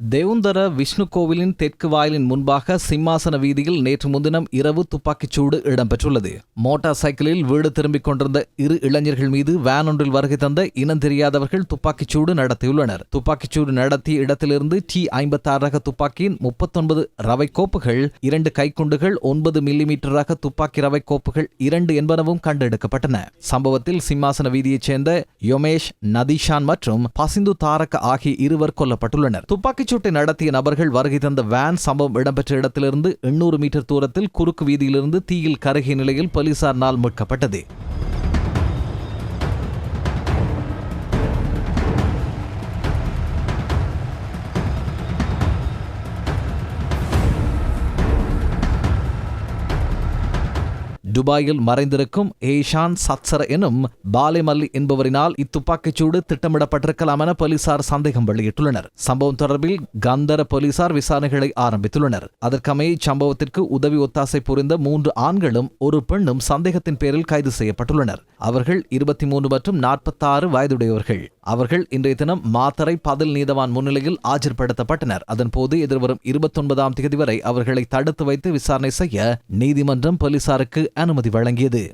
தேவுந்தர விஷ்ணு கோவிலின் தெற்கு வாயிலின் முன்பாக சிம்மாசன வீதியில் நேற்று முன்தினம் இரவு துப்பாக்கிச்சூடு இடம்பெற்றுள்ளது. மோட்டார் சைக்கிளில் வீடு திரும்பிக் கொண்டிருந்த இரு இளைஞர்கள் மீது வேன் ஒன்றில் வருகை தந்த இனம் தெரியாதவர்கள் துப்பாக்கிச்சூடு நடத்தியுள்ளனர். துப்பாக்கிச்சூடு நடத்திய இடத்திலிருந்து டி ஐம்பத்தாறு ரக துப்பாக்கியின் முப்பத்தொன்பது ரவை கோப்புகள் இரண்டு கைக்குண்டுகள் ஒன்பது மில்லிமீட்டர் ரக துப்பாக்கி ரவை கோப்புகள் இரண்டு என்பனவும் கண்டெடுக்கப்பட்டன. சம்பவத்தில் சிம்மாசன வீதியைச் சேர்ந்த யோமேஷ் நதீஷான் மற்றும் பசிந்து தாரக ஆகிய இருவர் கொல்லப்பட்டுள்ளனர். துப்பாக்கிச்சூட்டை நடத்திய நபர்கள் வருகை தந்த வேன் சம்பவம் இடம்பெற்ற இடத்திலிருந்து எண்ணூறு மீட்டர் தூரத்தில் குறுக்கு வீதியிலிருந்து தீயில் கருகிய நிலையில் போலீசார் நாள் மீட்கப்பட்டது துபாயில் மறைந்திருக்கும் ஏஷான் சத்சர எனும் பாலிமல்லி என்பவரினால் இத்துப்பாக்கிச்சூடு திட்டமிடப்பட்டிருக்கலாம் என போலீசார் சந்தேகம் வெளியிட்டுள்ளனர். சம்பவம் தொடர்பில் கந்தர போலீசார் விசாரணைகளை ஆரம்பித்துள்ளனர். அதற்கமைய இச்சம்பவத்திற்கு உதவி ஒத்தாசை புரிந்த மூன்று ஆண்களும் ஒரு பெண்ணும் சந்தேகத்தின் பேரில் கைது செய்யப்பட்டுள்ளனர். அவர்கள் இருபத்தி மூன்று மற்றும் நாற்பத்தாறு வயதுடையவர்கள். அவர்கள் இன்றைய தினம் மாத்தரை பதில் நீதவான் முன்னிலையில் ஆஜர்படுத்தப்பட்டனர். அதன்போது எதிர்வரும் இருபத்தொன்பதாம் தேதி வரை அவர்களை தடுத்து வைத்து விசாரணை செய்ய நீதிமன்றம் போலீசாருக்கு அனுமதி வழங்கியது.